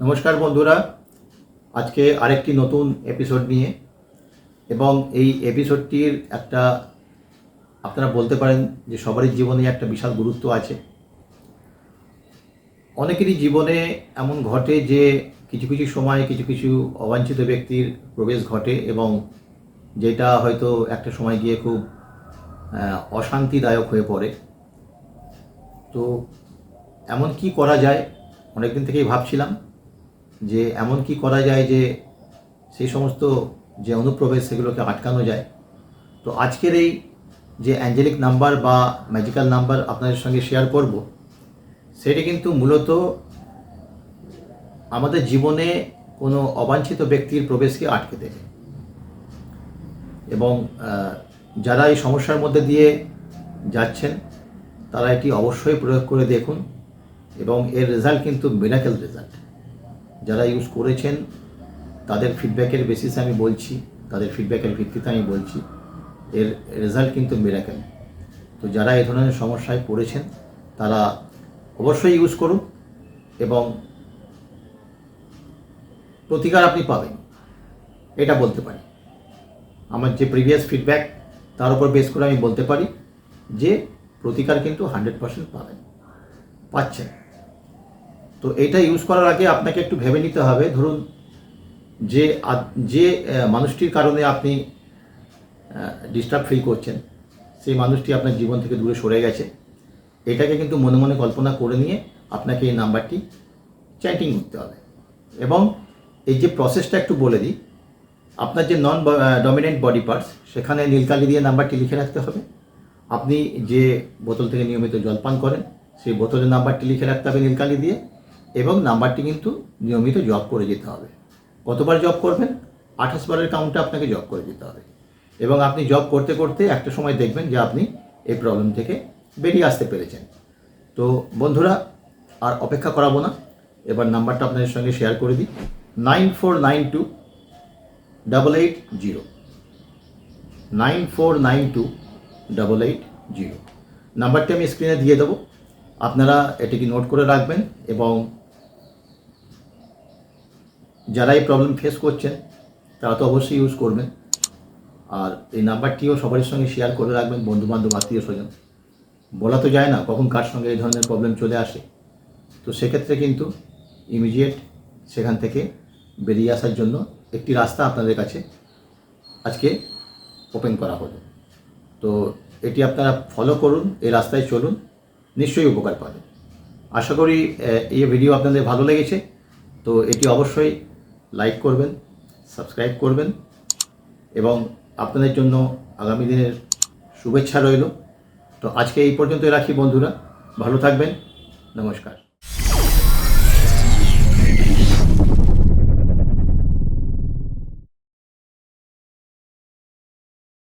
নমস্কার বন্ধুরা। আজকে আরেকটি নতুন এপিসোড নিয়ে। এবং এই এপিসোডটির একটা, আপনারা বলতে পারেন যে সবারই জীবনে একটা বিশাল গুরুত্ব আছে। অনেকেরই জীবনে এমন ঘটে যে কিছু কিছু সময় কিছু কিছু অবাঞ্ছিত ব্যক্তির প্রবেশ ঘটে এবং যেটা হয়তো একটা সময় গিয়ে খুব অশান্তিদায়ক হয়ে পড়ে। তো এমন কি করা যায়? অনেকদিন থেকেই ভাবছিলাম। যে এমন কি করা যায় যে সেই সমস্ত যে অনুপ্রবেশ সেগুলোকে আটকানো যায়। তো আজকের এই যে অ্যাঞ্জেলিক নাম্বার বা ম্যাজিক্যাল নাম্বার আপনাদের সঙ্গে শেয়ার করব, সেটি কিন্তু মূলত আমাদের জীবনে কোনো অবাঞ্ছিত ব্যক্তির প্রবেশকে আটকে দেবে এবং যারা এই সমস্যার মধ্যে দিয়ে যাচ্ছেন, তারা এটি অবশ্যই প্রয়োগ করে দেখুন এবং এর রেজাল্ট কিন্তু মিরাকেল রেজাল্ট যারা ইউজ করেছেন, তাদের ফিডব্যাকের বেসিসে আমি বলছি, তাদের ফিডব্যাকের ভিত্তিতে আমি বলছি, এর রেজাল্ট কিন্তু মিরাকেল তো যারা এই ধরনের সমস্যায় পড়েছেন, তারা অবশ্যই ইউজ করুন এবং প্রতিকার আপনি পাবেন। এটা বলতে পারি। আমার যে প্রিভিয়াস ফিডব্যাক তার উপর বেস করে আমি বলতে পারি যে প্রতিকার কিন্তু হান্ড্রেড পার্সেন্ট পাবেন। পাচ্ছেন। তো এটা ইউজ করার আগে আপনাকে একটু ভেবে নিতে হবে। ধরুন, যে যে মানুষটির কারণে আপনি ডিস্টার্ব ফিল করছেন, সেই মানুষটি আপনার জীবন থেকে দূরে সরে গেছে। এটাকে কিন্তু মনে মনে কল্পনা করে নিয়ে আপনাকে এই নাম্বারটি চ্যাটিং করতে হবে। এবং এই যে প্রসেসটা একটু বলে দিই, আপনার যে নন ডমিনেন্ট বডি পার্টস সেখানে নীলকালি দিয়ে নাম্বারটি লিখে রাখতে হবে। আপনি যে বোতল থেকে নিয়মিত জল পান করেন, সেই বোতলের নাম্বারটি লিখে রাখতে হবে নীলকালি দিয়ে। এবং নাম্বারটি কিন্তু নিয়মিত জব করে যেতে হবে। কতবার জব করবেন? আঠাশ বারের কাউন্টে আপনাকে জব করে যেতে হবে। এবং আপনি জব করতে করতে একটা সময় দেখবেন যে আপনি এই প্রবলেম থেকে বেরিয়ে আসতে পেরেছেন। তো বন্ধুরা, আর অপেক্ষা করাবো না। এবার নাম্বারটা আপনাদের সঙ্গে শেয়ার করে দিই। Nine four nine two double eight zero nine four nine two double eight zero নাম্বারটি আমি স্ক্রিনে দিয়ে দেবো। আপনারা এটিকে নোট করে রাখবেন এবং যারা এই প্রবলেম ফেস করছেন তারা তো অবশ্যই ইউজ করবেন আর এই নাম্বারটিও সবার সঙ্গে শেয়ার করে রাখবেন বন্ধু বান্ধব আত্মীয় স্বজন। বলা তো যায় না কখন কার সঙ্গে এই ধরনের প্রবলেম চলে আসে। তো সেক্ষেত্রে কিন্তু ইমিডিয়েট সেখান থেকে বেরিয়ে আসার জন্য একটি রাস্তা আপনাদের কাছে আজকে ওপেন করা হলো। তো এটি আপনারা ফলো করুন, এই রাস্তায় চলুন, নিশ্চয়ই উপকার পাবেন। আশা করি এই ভিডিও আপনাদের ভালো লেগেছে। তো এটি অবশ্যই লাইক করবেন, সাবস্ক্রাইব করবেন এবং আপনাদের জন্য আগামী দিনের শুভেচ্ছা রইল। তো আজকে এই পর্যন্তই রাখি বন্ধুরা, ভালো থাকবেন, নমস্কার।